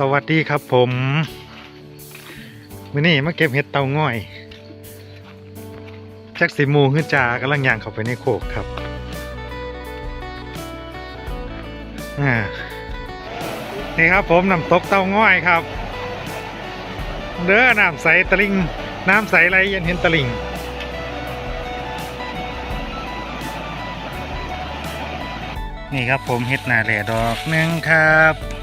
สวัสดีครับผมวันนี้มาเก็บเห็ดเตาง่อยจักสีมูขึ้นจากำลังย่างเข้าไปในโคกครับนี่ครับผมน้ำตกเตาง่อยครับ เด้อน้ำใสตะลิงน้ำใสไหลเย็นเห็นตะลิงนี่ครับผมเห็ดนาแหล่ดอกหนึ่งครับ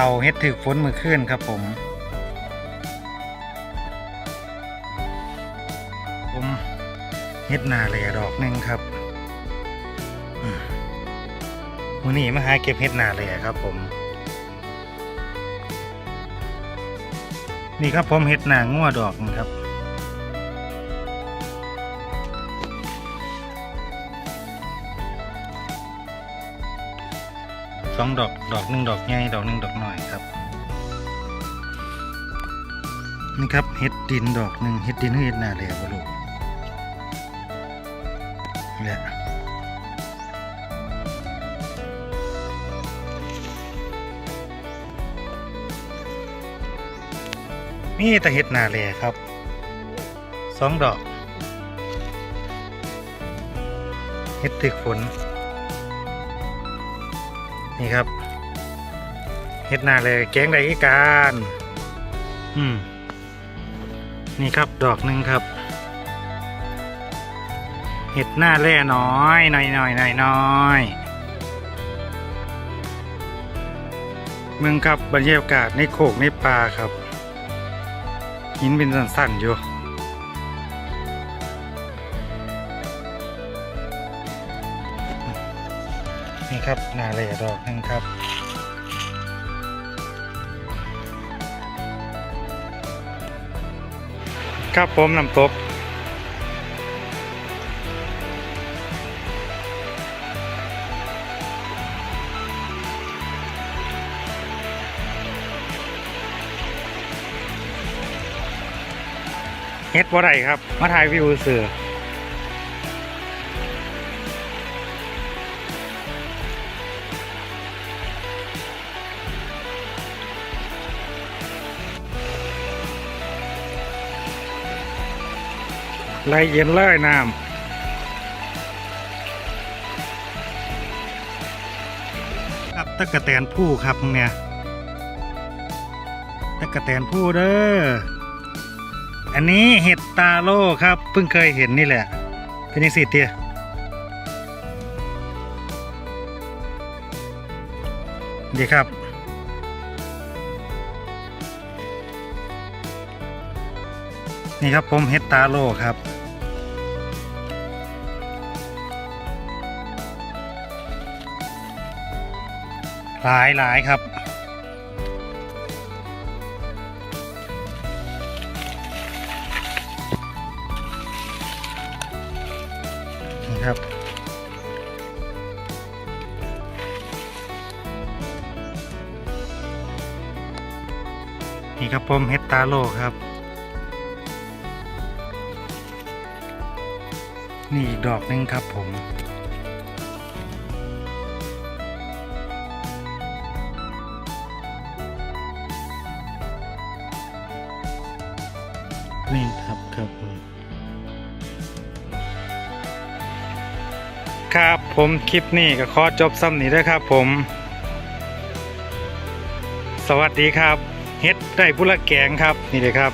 เต่าเฮ็ดถึกฝนมือขึ้นครับผม ผมเฮ็ดนาเหล่ดอกหนึ่งครับมือนี้มาหาเก็บเฮ็ดนาเหล่ครับผม นี่ครับผมเฮ็ดหนางัวดอกนะครับ สองดอกดอกหนึ่งดอกใหญ่ดอกหนึ่งดอกหน้อยครับนี่ครับเห็ดดินดอกหนึ่งเห็ดดินเห็ดหนาเหลวลูกเนี่ยนี่แต่เห็ดหนาเหลวครับสองดอกเห็ดตึกฝน นี่ครับเฮ็ดหน้าเลยแกงไดอีการอืมนี่ครับดอกหนึ่งครับ เห็ดหน้าแร่น้อยหน่อยหน่อยหน่อยน้อยเมืองครับบรรยากาศในโขกในป่าครับ หินเป็นสั้นๆอยู่ นี่ครับหน้าแร่ดอกหนึงครับครับผมน้ำตกเฮ็ดบ่ได้ครับ มาถ่ายวิวเสือ ไหลเย็นเลยน้ำครับตะกะแตนผู้ครับเนี่ยตะกะแตนผู้เด้ออันนี้เห็ดตาโล่ครับ เพิ่งเคยเห็นนี่แหละ เป็นยังสิเตียดีครับ นี่ครับผมเห็ดตาโล่ครับ หลายหลายครับนี่ครับนี่ครับผมเฮดตาโลครับ นี่อีกดอกหนึงครับผม นี่ครับครับผมครับผมคลิปนี้ก็ขอจบซ้ำนี้ด้วยครับผม สวัสดีครับ เฮ็ดได้พุละแกงครับนี่เลยครับ